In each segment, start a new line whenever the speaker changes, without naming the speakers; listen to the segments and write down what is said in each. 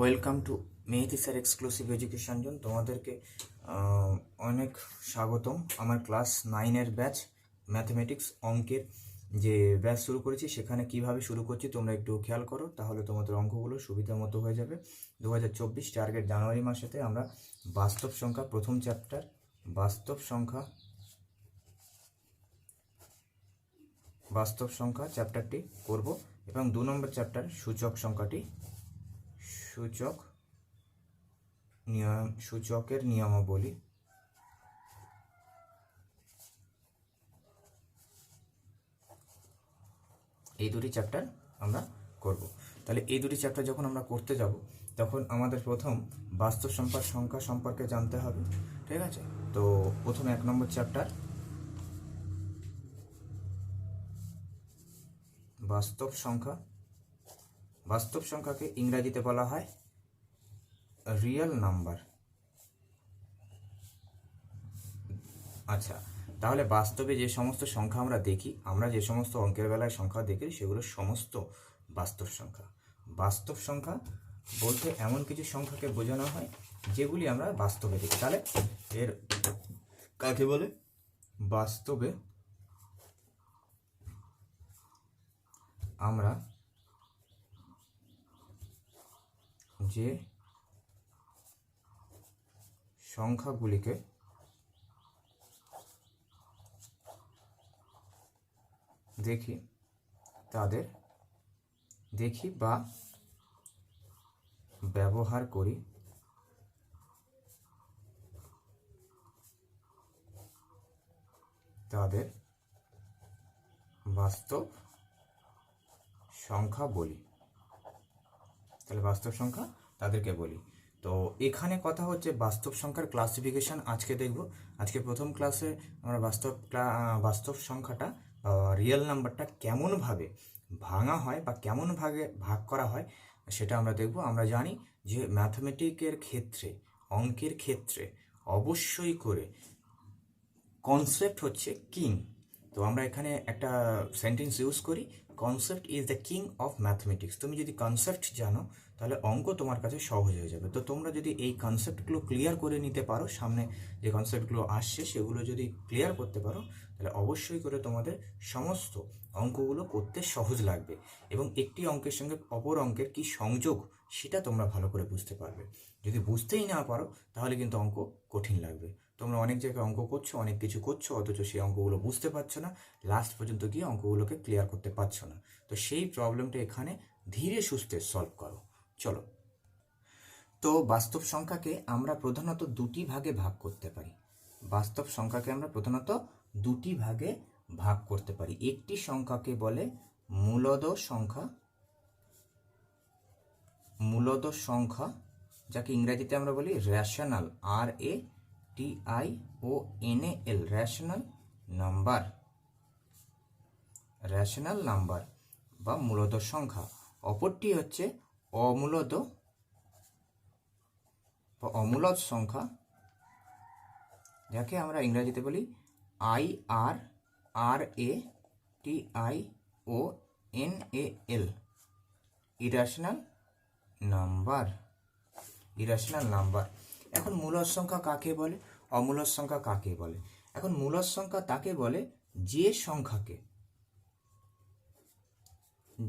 Welcome to Mehedi sir exclusive education zone তোমাদেরকে অনেক স্বাগতম। আমার ক্লাস নাইনের ব্যাচ ম্যাথমেটিক্স অঙ্কের যে ব্যাচ শুরু করেছি, সেখানে কীভাবে শুরু করছি তোমরা একটু খেয়াল করো, তাহলে তোমাদের অঙ্কগুলো সুবিধা মতো হয়ে যাবে। দু হাজার চব্বিশ টার্গেট জানুয়ারি মাসেতে আমরা বাস্তব সংখ্যা, প্রথম চ্যাপ্টার বাস্তব সংখ্যা বাস্তব সংখ্যা চ্যাপ্টারটি করব এবং দু নম্বর চ্যাপ্টার সূচক সংখ্যাটি সূচক নিয়ম সূচকের নিয়মাবলী। এই দুটি চ্যাপ্টার আমরা করব। তাহলে এই দুটি চ্যাপ্টার যখন আমরা করতে যাব, তখন আমাদের প্রথম বাস্তব সংখ্যার সংখ্যা সম্পর্কে জানতে হবে, ঠিক আছে? তো প্রথম এক নম্বর চ্যাপ্টার বাস্তব সংখ্যা বাস্তব সংখ্যাকে ইংরেজিতে বলা হয় রিয়েল নাম্বার আচ্ছা তাহলে বাস্তবে যে সমস্ত সংখ্যা আমরা দেখি, আমরা যে সমস্ত অঙ্কের বেলায় সংখ্যা দেখি, সেগুলো সমস্ত বাস্তব সংখ্যা। বাস্তব সংখ্যা বলতে এমন কিছু সংখ্যাকে বোঝানো হয়, যেগুলি আমরা বাস্তবে দেখি। তাহলে এর কাকে বলে? বাস্তবে আমরা যে সংখ্যাগুলিকে দেখি তাদের দেখি বা ব্যবহার করি। তাদের বাস্তব সংখ্যা বলি তাহলে বাস্তব সংখ্যা তাদেরকে বলি। তো এখানে কথা হচ্ছে বাস্তব সংখ্যার ক্লাসিফিকেশন আজকে দেখব। আজকে প্রথম ক্লাসে আমরা বাস্তব বাস্তব সংখ্যাটা রিয়েল নাম্বারটা কেমনভাবে ভাঙা হয় বা কেমন ভাগে ভাগ করা হয় সেটা আমরা দেখব। আমরা জানি যে ম্যাথমেটিকের ক্ষেত্রে, অঙ্কের ক্ষেত্রে অবশ্যই করে কনসেপ্ট হচ্ছে কিং তো আমরা এখানে একটা সেন্টেন্স ইউজ করি। Concept is the king of mathematics তুমি যদি কনসেপ্ট জানো তাহলে অঙ্ক তোমার কাছে সহজ হয়ে যাবে। তো তোমরা যদি এই কনসেপ্টগুলো ক্লিয়ার করে নিতে পারো, সামনে যে কনসেপ্টগুলো আসছে সেগুলো যদি ক্লিয়ার করতে পারো, তাহলে অবশ্যই করে তোমাদের সমস্ত অঙ্কগুলো করতে সহজ লাগবে এবং একটি অঙ্কের সঙ্গে অপর অঙ্কের কি সংযোগ সেটা তোমরা ভালো করে বুঝতে পারবে। যদি বুঝতেই না পারো, তাহলে কিন্তু অঙ্ক কঠিন লাগবে। তোমরা অনেক জায়গায় অঙ্ক করছ, অনেক কিছু করছ, অথচ সেই অঙ্কগুলো বুঝতে পারছ না লাস্ট পর্যন্ত গিয়ে অঙ্কগুলোকে ক্লিয়ার করতে পারছ না। তো সেই প্রবলেমটা এখানে ধীরে সুস্থে সলভ করো। চলো। তো বাস্তব সংখ্যাকে আমরা প্রধানত দুটি ভাগে ভাগ করতে পারি। বাস্তব সংখ্যাকে আমরা প্রধানত দুটি ভাগে ভাগ করতে পারি। একটি সংখ্যাকে বলে মূলদ সংখ্যা। মূলদ সংখ্যা, যাকে ইংরেজিতে আমরা বলি rational R A T I O N A L rational number rational number বা মূলদ সংখ্যা। অপরটি হচ্ছে অমূলদ বা অমূলদ সংখ্যা, যাকে আমরা ইংরাজিতে বলি I R R A T I O N A L irrational number irrational number এখন মূলদ সংখ্যা কাকে বলে? অমূলদ সংখ্যা কাকে বলে? এখন মূলদ সংখ্যা তাকে বলে যে সংখ্যাকে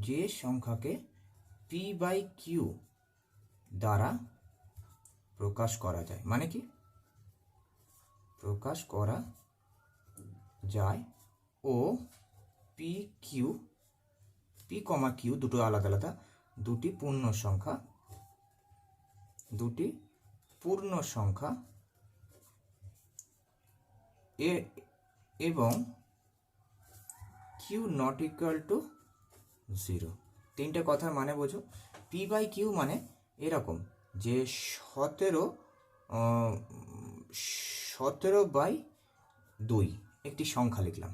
যে সংখ্যাকে পি বাই কিউ দ্বারা প্রকাশ করা যায়। মানে কি? প্রকাশ করা যায় ও P Q P comma Q দুটো আলাদা আলাদা, দুটি পূর্ণ সংখ্যা, দুটি পূর্ণ সংখ্যা এ এবং Q not equal to zero তিনটে কথার মানে বোঝো। পি বাই কিউ মানে এরকম যে সতেরো সতেরো বাই দুই একটি সংখ্যা লিখলাম।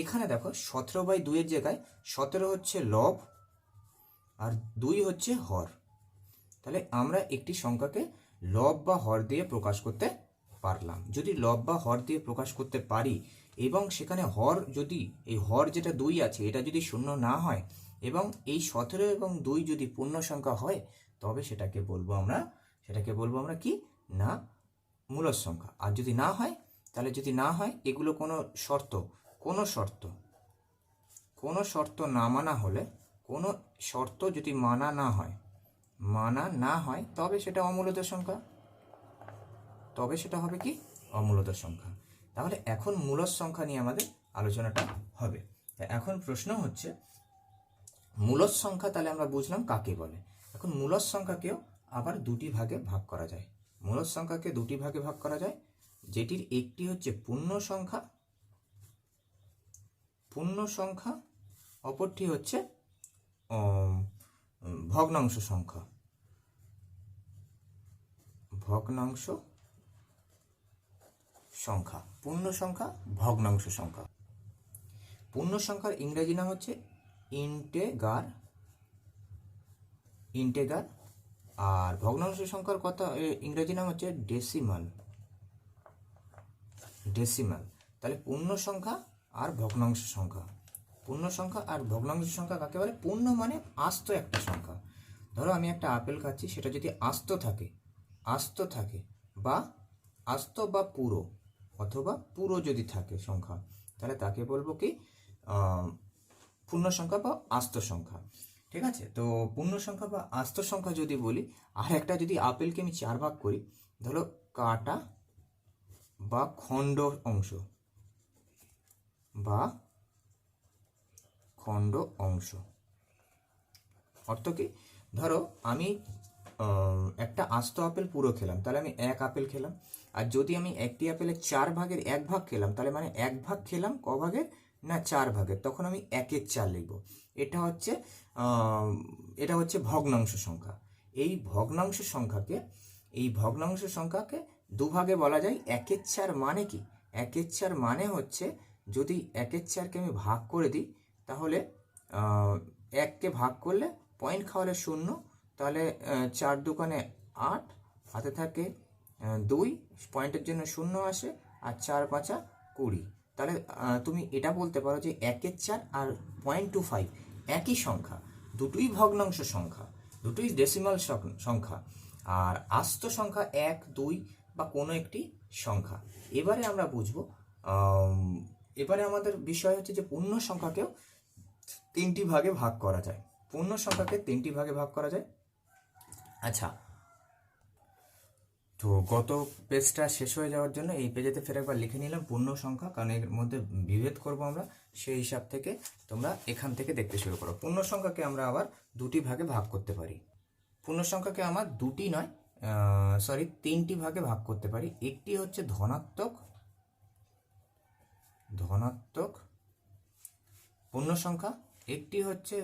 এখানে দেখো সতেরো বাই দুইয়ের জায়গায় সতেরো হচ্ছে লব আর দুই হচ্ছে হর। তাহলে আমরা একটি সংখ্যাকে লব বা হর দিয়ে প্রকাশ করতে পারলাম। যদি লব বা হর দিয়ে প্রকাশ করতে পারি এবং সেখানে হর যদি, এই হর যেটা দুই আছে, এটা যদি শূন্য না হয় এবং এই সতেরো এবং দুই যদি পূর্ণ সংখ্যা হয়, তবে সেটাকে বলব আমরা, সেটাকে বলব আমরা কি? না মূলদ সংখ্যা। আর যদি না হয়, তাহলে যদি না হয়, এগুলো কোনো শর্ত কোনো শর্ত কোনো শর্ত না মানা হলে, কোনো শর্ত যদি মানা না হয়, মানা না হয়, তবে সেটা অমূলত সংখ্যা। তবে সেটা হবে কি? অমূলত সংখ্যা। তাহলে এখন মূলদ সংখ্যা নিয়ে আমাদের আলোচনাটা হবে। এখন প্রশ্ন হচ্ছে মূলদ সংখ্যা তাহলে আমরা বুঝলাম কাকে বলে? এখন মূলদ সংখ্যাকেও আবার দুটি ভাগে ভাগ করা যায়। মূলদ সংখ্যাকে দুটি ভাগে ভাগ করা যায়। যেটির একটি হচ্ছে পূর্ণ সংখ্যা পূর্ণ সংখ্যা, অপরটি হচ্ছে ভগ্নাংশ সংখ্যা। ভগ্নাংশ সংখ্যা, পূর্ণ সংখ্যা, ভগ্নাংশ সংখ্যা। পূর্ণ সংখ্যার ইংরেজি নাম হচ্ছে ইন্টেগার ইন্টেগার, আর ভগ্নাংশ সংখ্যার কথা ইংরেজি নাম হচ্ছে ডেসিমাল ডেসিমাল তাহলে পূর্ণ সংখ্যা আর ভগ্নাংশ সংখ্যা। পূর্ণ সংখ্যা আর ভগ্নাংশ সংখ্যা কাকে বলে? পূর্ণ মানে আস্ত একটা সংখ্যা। ধরো আমি একটা আপেল খাচ্ছি, সেটা যদি আস্ত থাকে আস্ত থাকে বা আস্ত বা পুরো, অথবা পুরো যদি থাকে সংখ্যা, তাহলে তাকে বলব কি পূর্ণ সংখ্যা বা আস্ত সংখ্যা, ঠিক আছে? তো পূর্ণ সংখ্যা বা আস্ত সংখ্যা যদি বলি, আর একটা যদি আপেলকে আমি চার ভাগ করি, ধরো কাটা বা খণ্ড অংশ, বা খণ্ড অংশ। অর্থ কি? ধরো আমি একটা আস্ত আপেল পুরো খেলাম, তাহলে আমি এক আপেল খেলাম। আর যদি আমি একটি আপেলের চার ভাগের এক ভাগ খেলাম, তাহলে মানে এক ভাগ খেলাম, ক ভাগের? না চার ভাগের, তখন আমি একের চার লিখব। এটা হচ্ছে এটা হচ্ছে ভগ্নাংশ সংখ্যা। এই ভগ্নাংশ সংখ্যাকে, এই ভগ্নাংশ সংখ্যাকে দুভাগে বলা যায় একের চার মানে কি? একের চার মানে হচ্ছে যদি একের চারকে আমি ভাগ করে দিই, তাহলে এককে ভাগ করলে পয়েন্ট খাওয়ালে শূন্য, তাহলে চার দোকানে আট হাতে থাকে দুই, পয়েন্টের জন্য শূন্য আসে, আর চার পাঁচা কুড়ি। তাহলে তুমি এটা বলতে পারো যে একের চার আর পয়েন্ট টু ফাইভ একই সংখ্যা, দুটোই ভগ্নাংশ সংখ্যা, দুটোই ডেসিমাল সংখ্যা। আর আস্ত সংখ্যা এক, দুই বা কোনো একটি সংখ্যা। এবারে আমরা বুঝব এবারে আমাদের বিষয় হচ্ছে যে পূর্ণ সংখ্যাকেও তিনটি ভাগে ভাগ করা যায়। পূর্ণ সংখ্যাকে তিনটি ভাগে ভাগ করা যায়। আচ্ছা তো গত পেজটা শেষ হয়ে যাওয়ার জন্য এই পেজেতে ফের একবার লিখে নিলাম পূর্ণ সংখ্যা, কারণ এর মধ্যে বিভেদ করব আমরা। সেই হিসাব থেকে তোমরা এখান থেকে দেখতে শুরু করো। পূর্ণ সংখ্যাকে আমরা আবার দুটি ভাগে ভাগ করতে পারি। পূর্ণ সংখ্যাকে আমার দুটি নয় সরি তিনটি ভাগে ভাগ করতে পারি। একটি হচ্ছে ধনাত্মক ধনাত্মক পূর্ণ সংখ্যা। একটি হচ্ছে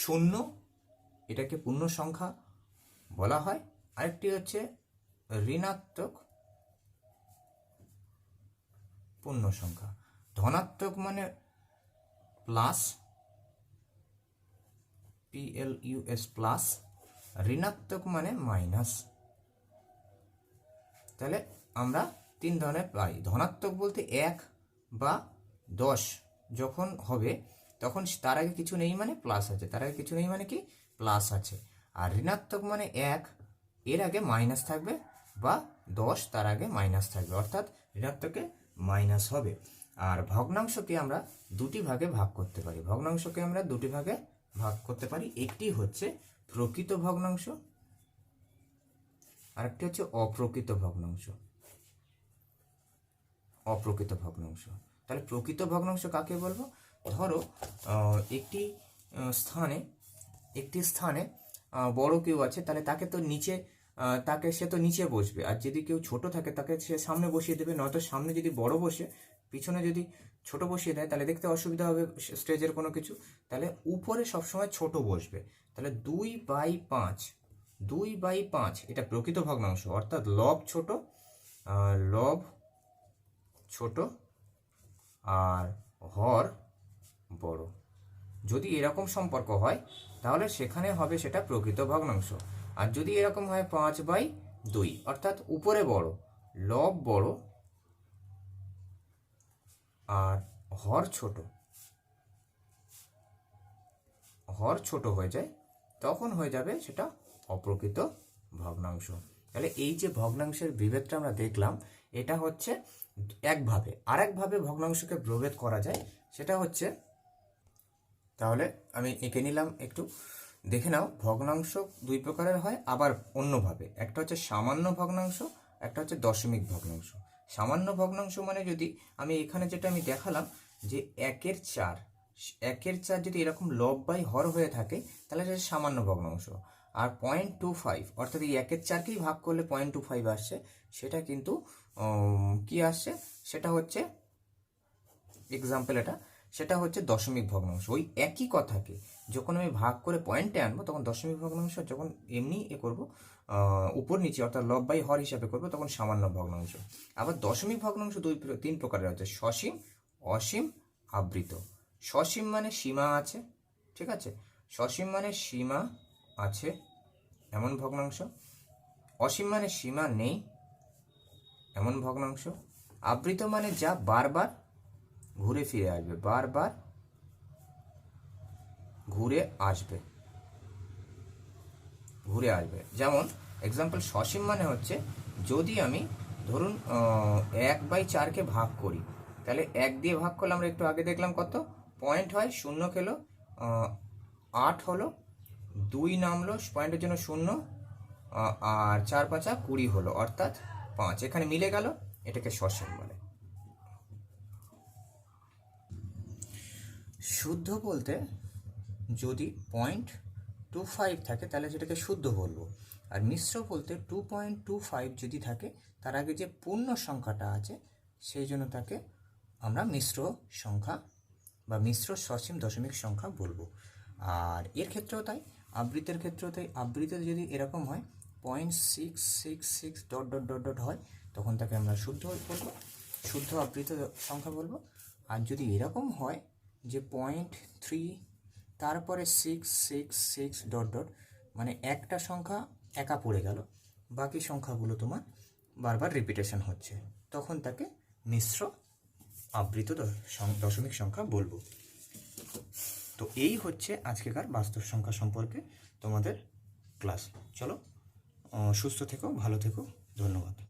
শূন্য, এটাকে পূর্ণ সংখ্যা বলা হয়। আরেকটি হচ্ছে ঋণাত্মক পূর্ণ সংখ্যা। ধনাত্মক মানে plus P L U S plus ঋণাত্মক মানে মাইনাস তাহলে আমরা তিন ধরনের পাই। ধনাত্মক বলতে এক বা দশ যখন হবে, তখন তার আগে কিছু নেই মানে প্লাস আছে। তার আগে কিছু নেই মানে কি? প্লাস আছে। আর ঋণাত্মক মানে এক, এর আগে মাইনাস থাকবে বা দশ, তার আগে মাইনাস থাকবে। অর্থাৎ ঋণাত্মকে মাইনাস হবে। আর ভগ্নাংশকে আমরা দুটি ভাগে ভাগ করতে পারি। ভগ্নাংশকে আমরা দুটি ভাগে ভাগ করতে পারি। একটি হচ্ছে প্রকৃত ভগ্নাংশ, আরেকটি হচ্ছে অপ্রকৃত ভগ্নাংশ। অপ্রকৃত ভগ্নাংশ। তাহলে প্রকৃত ভগ্নাংশ কাকে বলব? ধরো একটি স্থানে একটি স্থানে বড় কেউ আছে, তাহলে তাকে তো নিচে তাকে সে তো নিচে বসবে। আর যদি কেউ ছোট থাকে, তাকে সে সামনে বসিয়ে দেবে, নয়তো সামনে যদি বড় বসে, পিছনে যদি ছোট বসিয়ে দেয়, তাহলে দেখতে অসুবিধা হবে স্টেজের কোনো কিছু। তাহলে উপরে সবসময় ছোট বসবে। তাহলে দুই বাই পাঁচ, দুই বাই পাঁচ, এটা প্রকৃত ভগ্নাংশ, অর্থাৎ লব ছোট লব ছোট, আর হর বড়। যদি এরকম সম্পর্ক হয় তাহলে সেখানে হবে সেটা প্রকৃত ভগ্নাংশ। আর যদি এরকম হয় পাঁচ বাই দুই, অর্থাৎ উপরে বড়, লব বড়, আর হর ছোট। হর ছোট হয়ে যায়, তখন হয়ে যাবে সেটা অপ্রকৃত ভগ্নাংশ। তাহলে এই যে ভগ্নাংশের বিভেদটা আমরা দেখলাম, এটা হচ্ছে একভাবে। আর একভাবে ভগ্নাংশকে প্রভেদ করা যায়, সেটা হচ্ছে তাহলে আমি এঁকে নিলাম একটু। দেখে নাও, ভগ্নাংশ দুই প্রকারের হয়, আবার অন্যভাবে। একটা হচ্ছে সামান্য ভগ্নাংশ, একটা হচ্ছে দশমিক ভগ্নাংশ। সামান্য ভগ্নাংশ মানে যদি আমি এখানে যেটা আমি দেখালাম, যে একের চার একের চার যদি এরকম লব বাই হর হয়ে থাকে, তাহলে সেটা সামান্য ভগ্নাংশ। আর পয়েন্ট টু ফাইভ অর্থাৎ এই একের চারকেই ভাগ করলে পয়েন্ট টু ফাইভ আসছে, সেটা কিন্তু কি আসছে? সেটা হচ্ছে এক্সাম্পল এটা। সেটা হচ্ছে দশমিক ভগ্নাংশ। ওই একই কথাকে যখন আমি ভাগ করে পয়েন্টে আনব, তখন দশমিক ভগ্নাংশ যখন এমনি এ করব উপর নিচে অর্থাৎ লব বাই হর হিসাবে করব, তখন সামান্য ভগ্নাংশ। আবার দশমিক ভগ্নাংশ দুই তিন প্রকারের আছে, সসীম, অসীম, আবৃত। সসীম মানে সীমা আছে, ঠিক আছে? সসীম মানে সীমা আছে, এমন ভগ্নাংশ। অসীম মানে সীমা নেই, এমন ভগ্নাংশ। আবৃত মানে যা বারবার ঘুরে ফিরে আসবে, বারবার ঘুরে আসবে ঘুরে আসবে। যেমন এক্সাম্পল সসীম মানে হচ্ছে, যদি আমি ধরুন এক বাই চারকে ভাগ করি, তাহলে এক দিয়ে ভাগ করলে আমরা একটু আগে দেখলাম কত? পয়েন্ট হয়, শূন্য খেলো আট হলো, দুই নামলো পয়েন্টের জন্য শূন্য আর চার পাঁচা কুড়ি হলো, অর্থাৎ পাঁচ। এখানে মিলে গেল, এটাকে সসীম বলে শুদ্ধ বলতে যদি পয়েন্ট টু ফাইভ থাকে, তাহলে সেটাকে শুদ্ধ বলব। আর মিশ্র বলতে টু পয়েন্ট টু ফাইভ যদি থাকে, তার আগে যে পূর্ণ সংখ্যাটা আছে, সেই জন্য তাকে আমরা মিশ্র সংখ্যা বা মিশ্র সসীম দশমিক সংখ্যা বলব। আর এর ক্ষেত্রেও তাই আবৃতের ক্ষেত্রেও তাই। আবৃত্তিতে যদি এরকম হয় point six six six dot dot dot dot হয়, তখন তাকে আমরা শুদ্ধ বলব, শুদ্ধ আবৃত সংখ্যা বলব। আর যদি এরকম হয় যে পয়েন্ট থ্রি তারপরে six six six dot dot মানে একটা সংখ্যা একা পড়ে গেল। বাকি সংখ্যাগুলো তোমার বারবার রিপিটেশন হচ্ছে। তখন তাকে মিশ্র আবৃত দশমিক সংখ্যা বলব। তো এই হচ্ছে আজকেকার বাস্তব সংখ্যা সম্পর্কে তোমাদের ক্লাস চলো সুস্থ থেকো, ভালো থেকো, ধন্যবাদ।